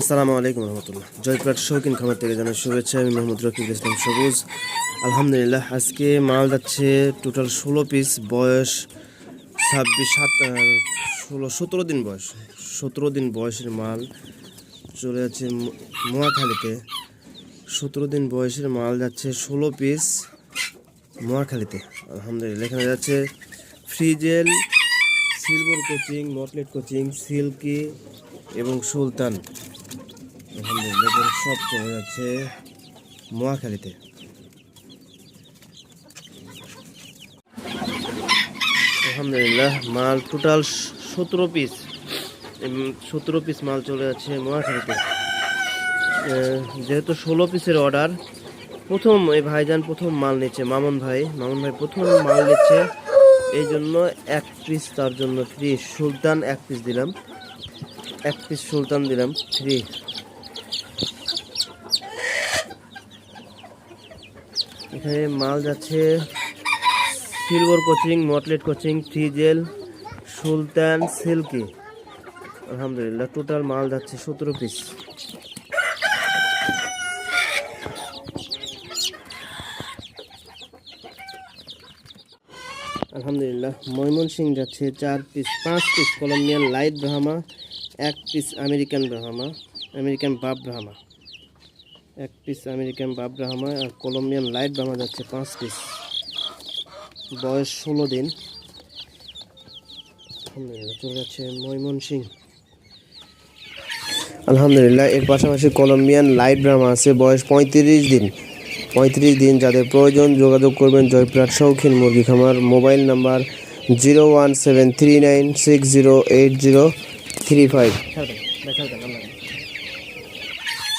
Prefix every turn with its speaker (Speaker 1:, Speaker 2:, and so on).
Speaker 1: আসসালামু আলাইকুম রহমতুল্লাহ। জয়প্রাট শৌখিন খামার থেকে জানার শুভেচ্ছা, আমি মোহাম্মদ রকিব ইসলাম সবুজ। আলহামদুলিল্লাহ, আজকে মাল যাচ্ছে টোটাল ষোলো পিস বয়স ছাব্বিশ, সাত ষোলো, সতেরো দিন বয়স। সতেরো দিন বয়সের মাল চলে যাচ্ছে মোয়াখালীতে। সতেরো দিন বয়সের মাল যাচ্ছে ষোলো পিস মোয়াখালীতে। আলহামদুলিল্লাহ, এখানে যাচ্ছে frizzle silver cochin mottled cochin silkie এবং সুলতান। সব চলে যাচ্ছে মোয়াখালীতে আলহামদুলিল্লাহ, মাল টোটাল সতেরো পিস সতেরো পিস মাল চলে যাচ্ছে মোয়াখালীতে যেহেতু ষোলো পিসের অর্ডার প্রথম এই ভাইজান প্রথম মাল নিচ্ছে, মামুন ভাই। মামুন ভাই প্রথম মাল নিচ্ছে, এই জন্য এক পিস তার জন্য ফ্রি সুলতান এক পিস দিলাম, এক পিস সুলতান দিলাম ফ্রি এখানে মাল যাচ্ছে। Silver cochin mottled cochin frizzle সুলতান সিল্কি। আলহামদুলিল্লাহ টোটাল মাল যাচ্ছে সতেরো পিস আলহামদুলিল্লাহ ময়মন সিং যাচ্ছে চার পিস পাঁচ পিস কলম্বিয়ান লাইট ব্রাহ্মা এক পিস আমেরিকান ব্রাহ্মা আমেরিকান বাপ ব্রাহ্মা এক পিস আমেরিকান বাপ ব্রাহ্মা আর কলম্বিয়ান লাইট ব্রাহ্মা যাচ্ছে পাঁচ পিস বয়স ষোলো দিন। চলে যাচ্ছে ময়মনসিং। আলহামদুলিল্লাহ, এর পাশাপাশি কলম্বিয়ান লাইট ব্রাহ্মা আছে, বয়স পঁয়ত্রিশ দিন। পঁয়ত্রিশ দিন, যাদের প্রয়োজন যোগাযোগ করবেন জয়প্রাট শৌখিন মুরগি খামার, mobile number zero one seven three nine six zero eight zero three five.